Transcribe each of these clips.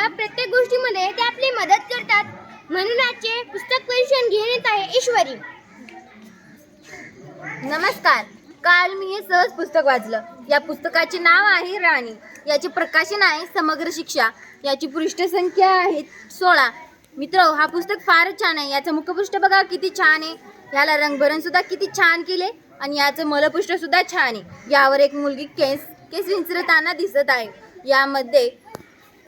आपल्याला प्रत्येक गोष्टीमध्ये ते आपली मदत करतात. म्हणून आजचे पुस्तक परीक्षण घेऊन येत आहे ईश्वरी. नमस्कार. काल मी हे सहज पुस्तक वाचलं. या पुस्तकाचे नाव आहे राणी. याचे प्रकाशन आहे समग्र शिक्षा. याची पृष्ठसंख्या आहे सोळा. मित्र हा पुस्तक फारच छान आहे. याचं मुखपृष्ठ बघा किती छान आहे. याला रंगभरण सुद्धा किती छान केले आणि याचं मलपृष्ठ सुद्धा छान आहे. यावर एक मुलगी केस केस विंचरताना दिसत आहे. यामध्ये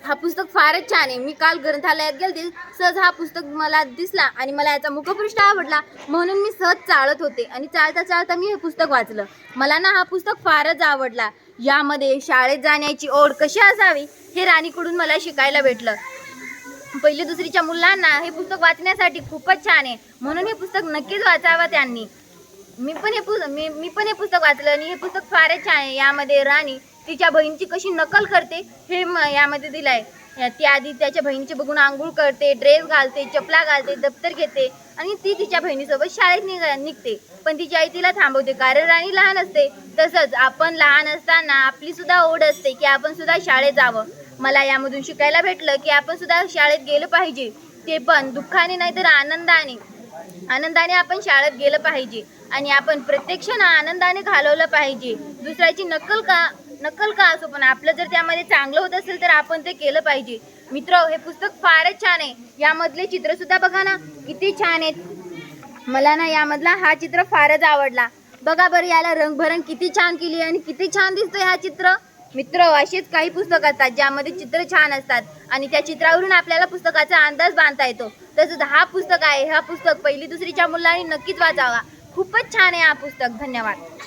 हा पुस्तक फारच छान आहे. मी काल ग्रंथालयात गेलते सहज हा पुस्तक मला दिसला आणि मला याचा मुखपृष्ठ आवडला. म्हणून मी सहज चालत होते आणि चालता चालता मी हे पुस्तक वाचलं. मला ना हा पुस्तक फारच आवडला. यामध्ये शाळेत जाण्याची ओढ कशी असावी हे राणीकडून मला शिकायला भेटलं. पहिली दुसरीच्या मुलांना हे पुस्तक वाचण्यासाठी खूपच छान आहे. म्हणून हे पुस्तक नक्कीच वाचावं त्यांनी. मी पण हे पुस्तक मी मी पण हे पुस्तक वाचलं आणि हे पुस्तक फारच छान आहे. यामध्ये राणी तिच्या बहिणीची कशी नकल करते हे म- यामध्ये दिलंय. या- ती आधी त्याच्या बहिणीचे बघून आंघोळ करते ड्रेस घालते चपला घालते दप्तर घेते आणि ती तिच्या बहिणीसोबत शाळेत निघ निघते. पण तिची आई तिला थांबवते कारण राणी लहान असते. तसंच आपण लहान असताना आपली सुद्धा ओढ असते की आपण सुद्धा शाळेत जावं. मला यामधून शिकायला भेटलं की आपण सुद्धा शाळेत गेलं पाहिजे. ते पण दुःखाने नाही तर आनंदाने. आनंदाने आपण शाळेत गेलं पाहिजे आणि आपण प्रत्येक क्षण आनंदाने घालवलं पाहिजे. दुसऱ्याची नक्कल का नक्कल का असो पण आपलं जर त्यामध्ये चांगलं होत असेल तर आपण ते केलं पाहिजे. मित्र हे पुस्तक फारच छान आहे. यामधले चित्र सुद्धा बघा ना किती छान आहेत. मला ना यामधला हा चित्र फारच आवडला. बघा बरं याला रंगभरण किती छान केली आणि किती छान दिसतोय हा चित्र. मित्र असेच काही पुस्तक असतात ज्यामध्ये चित्र छान असतात आणि त्या चित्रावरून आपल्याला पुस्तकाचा अंदाज बांधता येतो. तसंच हा पुस्तक आहे. हा पुस्तक पहिली दुसरीच्या मुलांनी नक्कीच वाचावा. खूपच छान आहे हा पुस्तक. धन्यवाद.